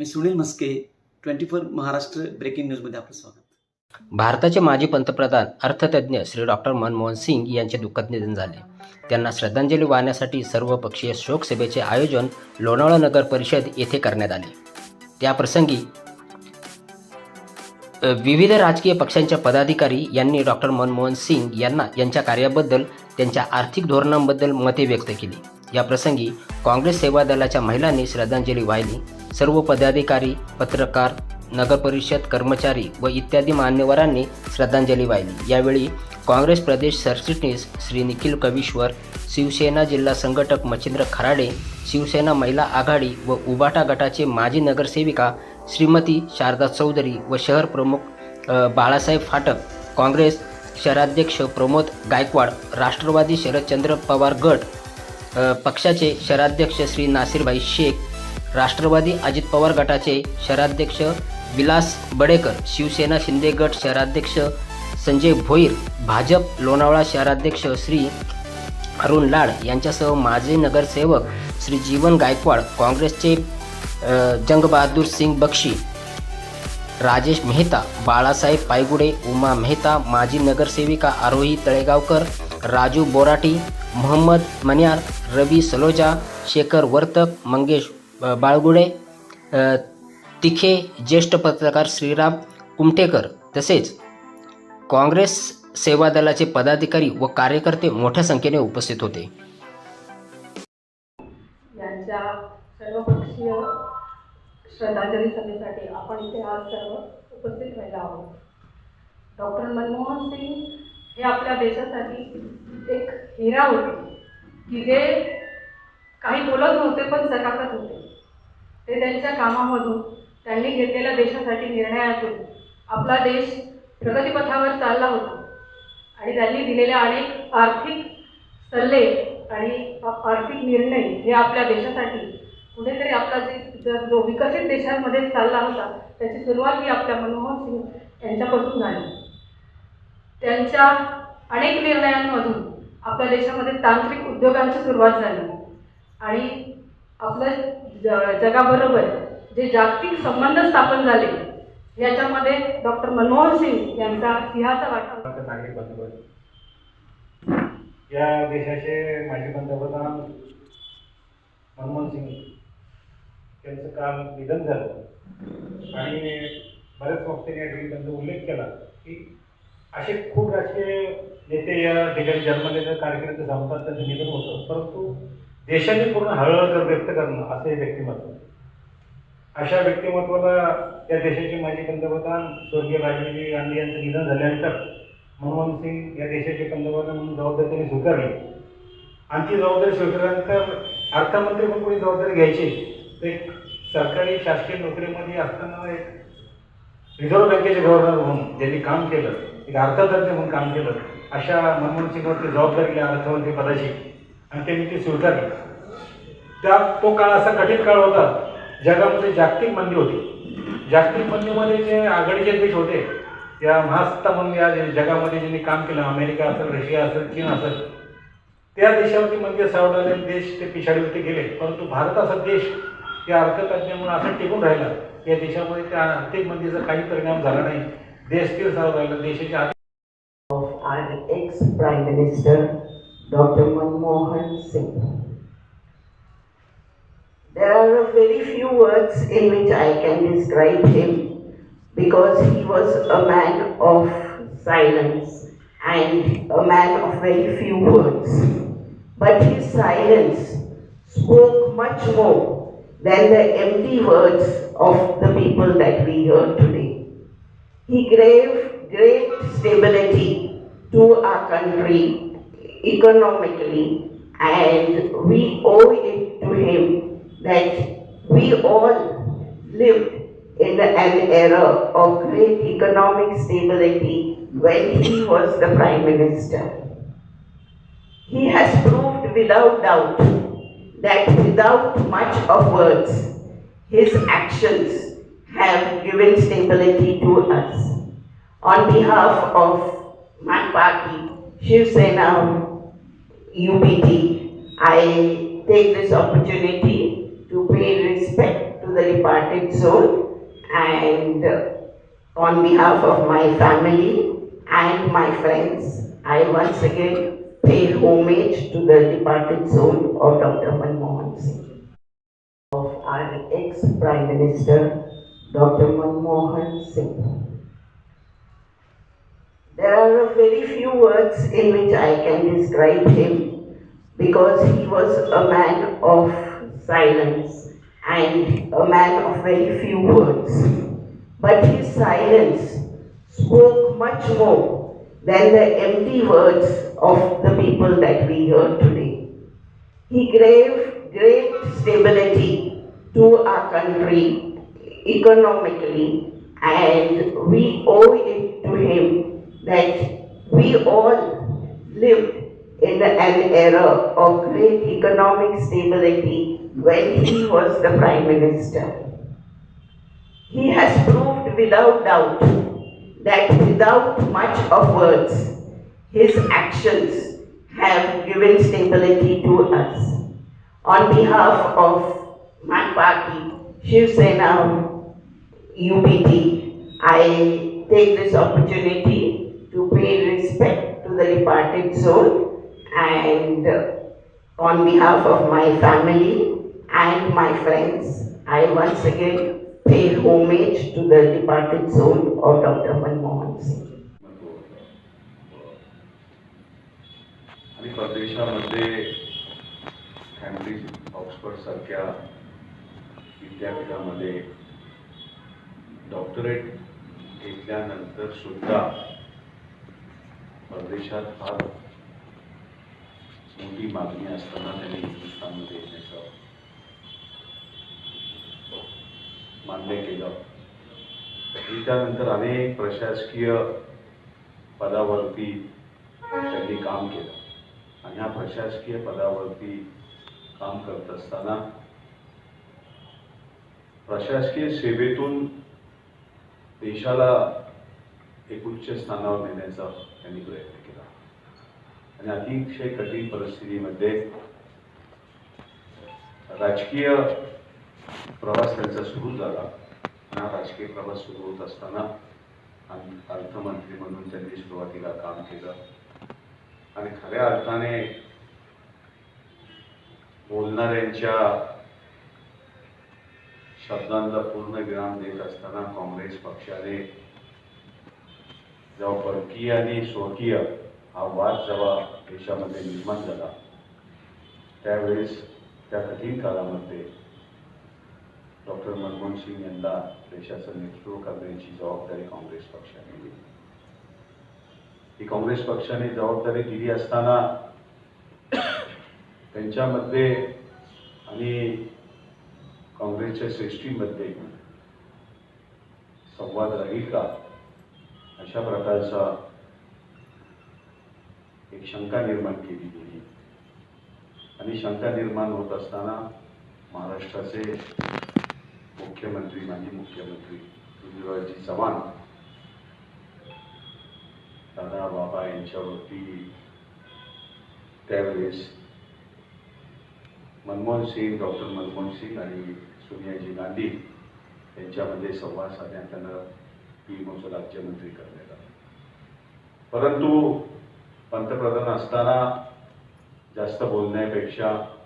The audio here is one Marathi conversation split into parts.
मी Sunil Maske twenty four Maharashtra breaking न्यूजमध्ये आपलं स्वागत. भारताचे माजी पंतप्रधान अर्थतज्ञ श्री डॉक्टर मनमोहन सिंग यांचे दुःखद निधन झाले. त्यांना श्रद्धांजली वाहण्यासाठी सर्वपक्षीय शोकसभेचे आयोजन लोणावळा नगर परिषद येथे करण्यात आले. त्याप्रसंगी विविध राजकीय पक्षांच्या पदाधिकारी यांनी डॉक्टर मनमोहन सिंग यांना यांच्या कार्याबद्दल त्यांच्या आर्थिक धोरणांबद्दल मते व्यक्त केली. या प्रसंगी काँग्रेस सेवा दलाच्या महिलांनी श्रद्धांजली वाहिली. सर्व पदाधिकारी पत्रकार नगरपरिषद कर्मचारी व इत्यादी मान्यवरांनी श्रद्धांजली वाहिली. यावेळी काँग्रेस प्रदेश सरचिटणीस श्री निखिल कविश्वर शिवसेना जिल्हा संघटक मच्छिंद्र खराडे शिवसेना महिला आघाडी व उबाटा गटाचे माजी नगरसेविका श्रीमती शारदा चौधरी व शहर प्रमुख बाळासाहेब फाटक काँग्रेस शहराध्यक्ष प्रमोद गायकवाड राष्ट्रवादी शरदचंद्र पवार गट पक्षाचे शहराध्यक्ष श्री नासिरभाई शेख राष्ट्रवादी अजित पवार गटाचे शहराध्यक्ष विलास बडेकर शिवसेना शिंदे गट शहराध्यक्ष संजय भोईर भाजप लोणावळा शहराध्यक्ष श्री अरुण लाड यांच्यासह माजी नगरसेवक श्री जीवन गायकवाड काँग्रेसचे जंगबहादूर सिंग बक्षी राजेश मेहता बाळासाहेब पायगुडे उमा मेहता माजी नगरसेविका आरोही तळेगावकर राजू बोराटी मोहम्मद मन्यार रवी सलोजा शेखर वर्तक मंगेश बाळगुडे तिखे ज्येष्ठ पत्रकार श्रीराम कुमटेकर तसेच काँग्रेस सेवा दलाचे पदाधिकारी व कार्यकर्ते मोठ्या संख्येने उपस्थित होते. यांच्या सर्वपक्षीय श्रद्धांजली सभेसाठी आपण इथे आज सर्व उपस्थित व्हायला आहोत. डॉक्टर मनमोहन सिंग हे आपल्या देशासाठी एक हिरा होते. की जे काही बोलत नव्हते पण सकाकत होते. ते त्यांच्या कामामधून त्यांनी घेतलेल्या देशासाठी निर्णयातून आपला देश प्रगतीपथावर चालला होता. आणि त्यांनी दिलेले अनेक आर्थिक सल्ले आणि आर्थिक निर्णय हे आपल्या देशासाठी कुठेतरी आपला जे जो विकसित देशांमध्ये चालला होता त्याची सुरुवात ही आपल्या मनमोहन सिंग यांच्यापासून झाली. त्यांच्या अनेक निर्णयांमधून आपल्या देशामध्ये तांत्रिक उद्योगांची सुरुवात झाली. आणि आपलं ज जगाबरोबर जे जागतिक संबंध स्थापन झाले याच्यामध्ये डॉक्टर मनमोहन सिंग यांचा सिंहाचा वाटा नागरिक या देशाचे माजी पंतप्रधान मनमोहन सिंग यांचं काल निधन झालं. आणि बऱ्याच वक्त्यांनी या ठिकाणी त्यांचा उल्लेख केला की असे खूप राजकीय नेते या ठिकाणी जन्मलेलं कार्यकर्ते संपतात त्यांचं निधन होतं. परंतु देशाने पूर्ण हळहळ व्यक्त करणं असं हे व्यक्तिमत्व अशा व्यक्तिमत्वाला त्या देशाचे माजी पंतप्रधान स्वर्गीय राजीव गांधी यांचं निधन झाल्यानंतर मनमोहन सिंग या देशाचे पंतप्रधान म्हणून जबाबदारी त्यांनी स्वीकारली. आणि ती जबाबदारी स्वीकारल्यानंतर अर्थमंत्री म्हणून कोणी जबाबदारी घ्यायची तर एक सरकारी शासकीय नोकरीमध्ये असताना एक रिझर्व्ह बँकेचे गव्हर्नर म्हणून ज्यांनी काम केलं एक अर्थतज्ञ म्हणून काम केलं. अशा मनमोहन सिंगवरती जबाबदारी दिली अर्थमंत्री पदाची आणि त्यांनी ती स्वीकारली त्या तो काळ असा कठीण काळ होता. जगामध्ये जागतिक मंदी होती. जागतिक मंदीमध्ये जे आघाडीचे देश होते या महासत्ता म्हणून या जगामध्ये ज्यांनी काम केलं अमेरिका असेल रशिया असेल चीन असेल त्या देशावरती मंदी सावरलेले देश ते पिछाडीवरती गेले. परंतु भारत असा देश या अर्थतज्ञामुळे असं टिकून राहिला. या देशामध्ये त्या आर्थिक मंदीचा काही परिणाम झाला नाही. ದೇಶಕ್ಕೆ ಸಾವಿರದ ದೇಶಕ್ಕೆ of our ex prime minister doctor There are very few words in which I can describe him because he was a man of silence and a man of very few words. But his silence spoke much more than the empty words of the people that we heard today. He gave great stability to our country economically, and we owe it to him that we all lived in an era of great economic stability when he was the Prime Minister. He has proved without doubt that without much of words, his actions have given stability to us. On behalf of my party, Shiv Sena UPT, I take this opportunity to pay respect to the departed soul and uh, on behalf of my family and my friends, I once again pay homage to the departed soul of Dr. Manmohan Singh, of our ex-Prime Minister, Dr. Manmohan Singh. There are very few words in which I can describe him because he was a man of silence and a man of very few words. But his silence spoke much more than the empty words of the people that we heard today. He gave great stability to our country economically, and we owe it to him that we all lived in an era of great economic stability when he was the Prime Minister. He has proved without doubt that without much of words, his actions have given stability to us. On behalf of my party, Shiv Sena UPT, I take this opportunity to pay respect to the departed soul and on behalf of my family and my friends, I once again pay homage to the departed soul of Dr. Manmohan Singh. आणि परदेशामध्ये कॅम्ब्रिज ऑक्सफर्ड सारख्या विद्यापीठामध्ये डॉक्टरेट घेतल्यानंतर सुद्धा परदेशात फार मोठी मागणी असताना त्यांनी हिंदुस्थानमध्ये येण्याचं मान्य केलं. आणि त्यानंतर अनेक प्रशासकीय पदावरती त्यांनी काम केलं. आणि ह्या प्रशासकीय पदावरती काम करत असताना प्रशासकीय सेवेतून देशाला एक उच्च स्थानावर नेण्याचा त्यांनी प्रयत्न केला. आणि अतिशय कठीण परिस्थितीमध्ये राजकीय प्रवास त्यांचा सुरू झाला. हा राजकीय प्रवास सुरू होत असताना अर्थमंत्री म्हणून त्यांनी सुरुवातीला काम केलं. आणि खऱ्या अर्थाने बोलणाऱ्यांच्या शब्दांना पूर्ण विराम देत असताना काँग्रेस पक्षाने जेव्हा परकीय आणि स्वकीय हा वाद जेव्हा देशामध्ये निर्माण झाला त्यावेळेस त्या कठीण काळामध्ये डॉक्टर मनमोहन सिंग यांना देशाचं नेतृत्व करण्याची जबाबदारी काँग्रेस पक्षाने दिली. ही काँग्रेस पक्षाने जबाबदारी दिली असताना त्यांच्यामध्ये आणि काँग्रेसच्या श्रेष्ठीमध्ये संवाद राहील का? अशा प्रकारचा एक शंका निर्माण केली गेली. आणि शंका निर्माण होत असताना महाराष्ट्राचे मुख्यमंत्री माजी मुख्यमंत्री पृथ्वीराजजी चव्हाण दादा बाबा यांच्यावरती त्यावेळेस मनमोहन सिंग डॉक्टर मनमोहन सिंग आणि सोनियाजी गांधी यांच्यामध्ये संवाद साधण्यात आला ती राज्यमंत्री करण्यात आलं. परंतु पंतप्रधान असताना जास्त बोलण्यापेक्षा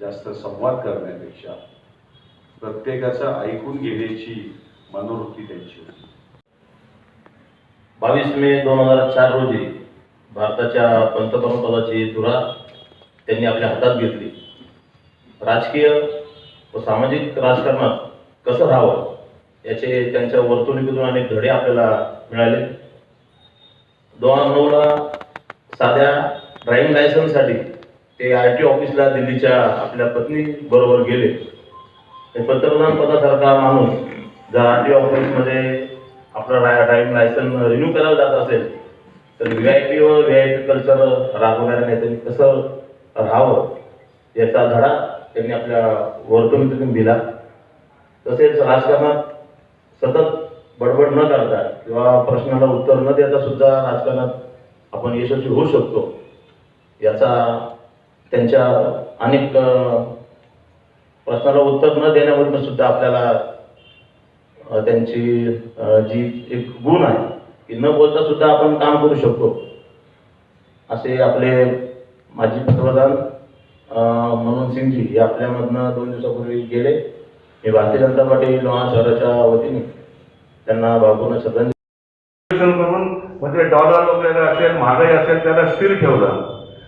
जास्त संवाद करण्यापेक्षा प्रत्येकाचं ऐकून घेण्याची मनोवृत्ती त्यांची होती. बावीस मे दोन हजार चार रोजी भारताच्या पंतप्रधान पदाची धुरा त्यांनी आपल्या हातात घेतली. राजकीय व सामाजिक राजकारणात कसं राहावं याचे त्यांच्या वर्तणुकीतून अनेक धडे आपल्याला मिळाले. दोन हजार नऊला साध्या ड्रायव्हिंग लायसन्ससाठी ते आर टी ऑफिसला दिल्लीच्या आपल्या पत्नी बरोबर गेले. हे पंतप्रधान पदासारखा माणूस जर आर टी ऑफिसमध्ये आपलं ड्रायव्हिंग लायसन रिन्यू करायला जात असेल तर व्ही आय पी व व्ही आय पी कल्चर राबवणाऱ्या नेत्यांनी कसं राहावं याचा धडा त्यांनी आपल्या वर्तणुकीतून दिला. तसेच राजकारणात सतत बडबड न करता किंवा प्रश्नाला उत्तर न देता सुद्धा राजकारणात आपण यशस्वी होऊ शकतो याचा त्यांच्या अनेक प्रश्नाला उत्तर न देण्यामधून सुद्धा आपल्याला त्यांची जी एक गुण आहे की न बोलता सुद्धा आपण काम करू शकतो. असे आपले माजी पंतप्रधान अ, सिंगजी हे आपल्यामधनं दोन दिवसापूर्वी गेले. मी भारतीय जनता पार्टी लोहा शहराच्या वतीने त्यांना भावपूर्ण श्रद्धांजली. करून म्हणजे डॉलर वगैरे असेल महागाई असेल त्याला स्थिर ठेवलं.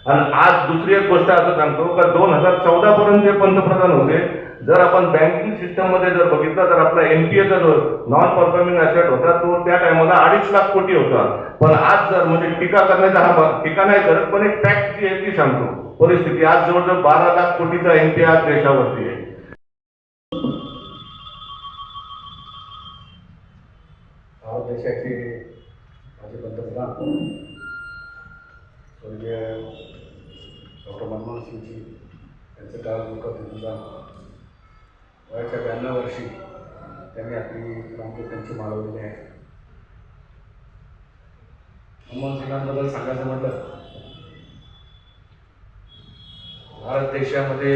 आणि आज दुसरी एक गोष्ट असं सांगतो का दोन हजार चौदा पर्यंत जे पंतप्रधान होते जर आपण बँकिंग सिस्टममध्ये जर बघितलं तर आपला एनपीएचा जो नॉन परफॉर्मिंग असेट होता तो त्या टायमाला अडीच लाख कोटी होता. पण आज जर म्हणजे टीका करण्याचा हा टीका नाही करत पण एक फॅक्ट जी आहे ती सांगतो. परिस्थिती आज जवळजवळ बारा लाख कोटीचा एनपी आज देशावरती आहे. देशाचे माजी पंतप्रधान स्वर्गीय डॉक्टर मनमोहन सिंगजी यांचं काल दुःखद झालं वयाच्या ब्याण्णव वर्षी त्यांनी आपली रामकृत्यांची माळवलेली आहे. मनमोहन सिंगांबद्दल सांगायचं म्हटलं भारत देशामध्ये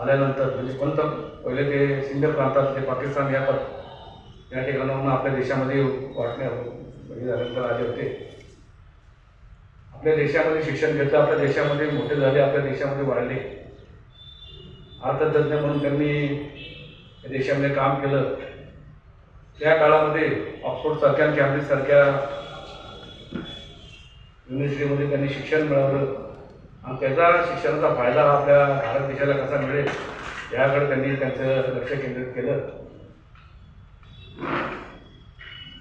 आल्यानंतर म्हणजे कोणतं पहिले ते सिंध प्रांतात ते पाकिस्तान या पर या ठिकाणाहून आपल्या देशामध्ये वाटण्या म्हणजे झाल्यानंतर आले होते. आपल्या देशामध्ये शिक्षण घेतलं आपल्या देशामध्ये मोठे झाले आपल्या देशामध्ये वाढले. अर्थतज्ञ म्हणून त्यांनी देशामध्ये काम केलं. त्या काळामध्ये ऑक्सफोर्डसारख्या आणि कॅम्ब्रिजसारख्या युनिव्हर्सिटीमध्ये त्यांनी शिक्षण मिळवलं. आणि त्याचा शिक्षणाचा फायदा हा आपल्या भारत देशाला कसा मिळेल याकडे त्यांनी त्यांचं लक्ष केंद्रित केलं.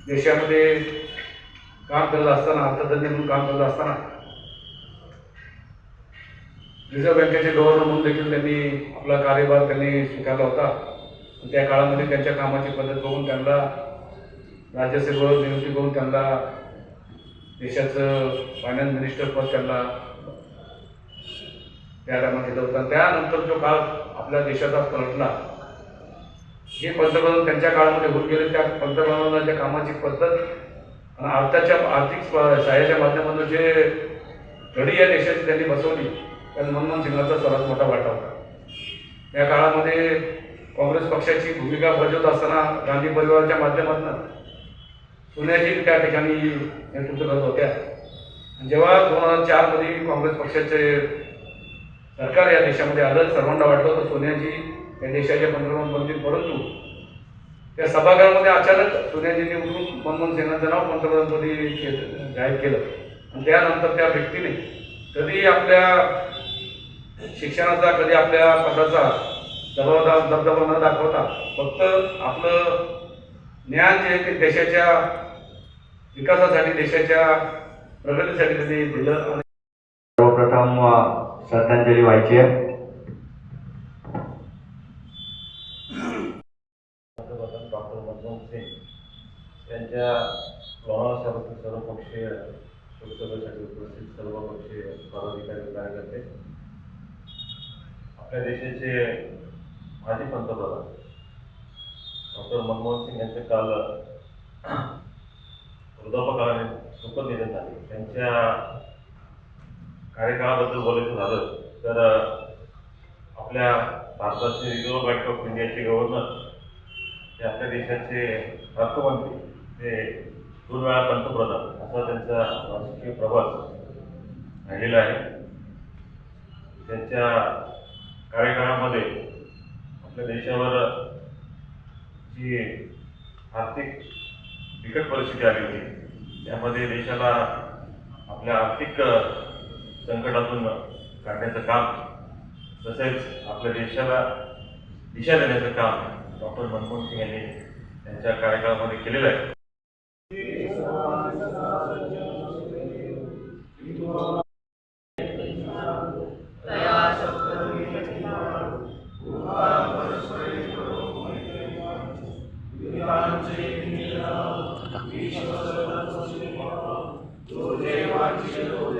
देशामध्ये काम करत असताना अर्थतज्ञ म्हणून काम करत असताना रिझर्व्ह बँकेचे गव्हर्नर म्हणून देखील त्यांनी आपला कार्यभार त्यांनी स्वीकारला होता. आणि त्या काळामध्ये त्यांच्या कामाची पद्धत बघून त्यांना राज्यसेवेवर नियुक्ती करून त्यांना देशाचं फायनान्स मिनिस्टर पद त्यांना त्या टायमात होता होतं. त्यानंतर जो काळ आपल्या देशाचा पलटला हे पंतप्रधान त्यांच्या काळामध्ये होऊन गेले. त्या पंतप्रधानांच्या कामाची पद्धत आणि आर्थिक शाळेच्या सहाय्याच्या माध्यमातून जे घडी या देशाची त्यांनी बसवली त्यात मनमोहन सिंगाचा सर्वात मोठा वाटा होता. या काळामध्ये काँग्रेस पक्षाची भूमिका बजावत असताना गांधी परिवाराच्या माध्यमातून पुण्याची त्या ठिकाणी नेतृत्व करत होत्या. जेव्हा दोन हजार चारमध्ये काँग्रेस पक्षाचे सरकार या देशामध्ये आलं. सर्वांना वाटलं होतं सोन्याजी या देशाच्या पंतप्रधान बनतील परंतु त्या सभागृहामध्ये अचानक सोन्याजींनी उठून मनमोहन सिंहांचं नाव पंतप्रधानपदी जाहीर केलं. आणि त्यानंतर त्या व्यक्तीने कधी आपल्या शिक्षणाचा कधी आपल्या पदाचा दबावदा दबदबा न दाखवता फक्त आपलं ज्ञान जे आहे ते देशाच्या विकासासाठी देशाच्या प्रगतीसाठी त्यांनी दिलं. आणि सर्वप्रथम श्रद्धांजली व्हायची आहे. पंतप्रधान डॉक्टर मनमोहन सिंग यांच्या लोणावळा सर्वपक्षीय लोकसभेसाठी उपस्थित सर्वपक्षीय पदाधिकारी कार्यकर्ते आपल्या देशाचे माजी पंतप्रधान डॉक्टर मनमोहन सिंग यांचे काल वृद्धापकाळाने सुखद निधन झाले. त्यांच्या कार्यकाळाबद्दल बोलायचं झालं तर आपल्या भारताचे रिझर्व्ह बँक ऑफ इंडियाचे गव्हर्नर ते आपल्या देशाचे अर्थमंत्री ते दोन वेळा पंतप्रधान असा त्यांचा राजकीय प्रवास राहिलेला आहे. त्यांच्या कार्यकाळामध्ये आपल्या देशावर जी आर्थिक बिकट परिस्थिती आली होती त्यामध्ये देशाला आपल्या आर्थिक संकटातून काढण्याचं काम. तसेच आपल्या देशाला दिशा देण्याचं काम डॉक्टर मनमोहन सिंग यांनी त्यांच्या कार्यकाळामध्ये केलेलं आहे. सरका सरका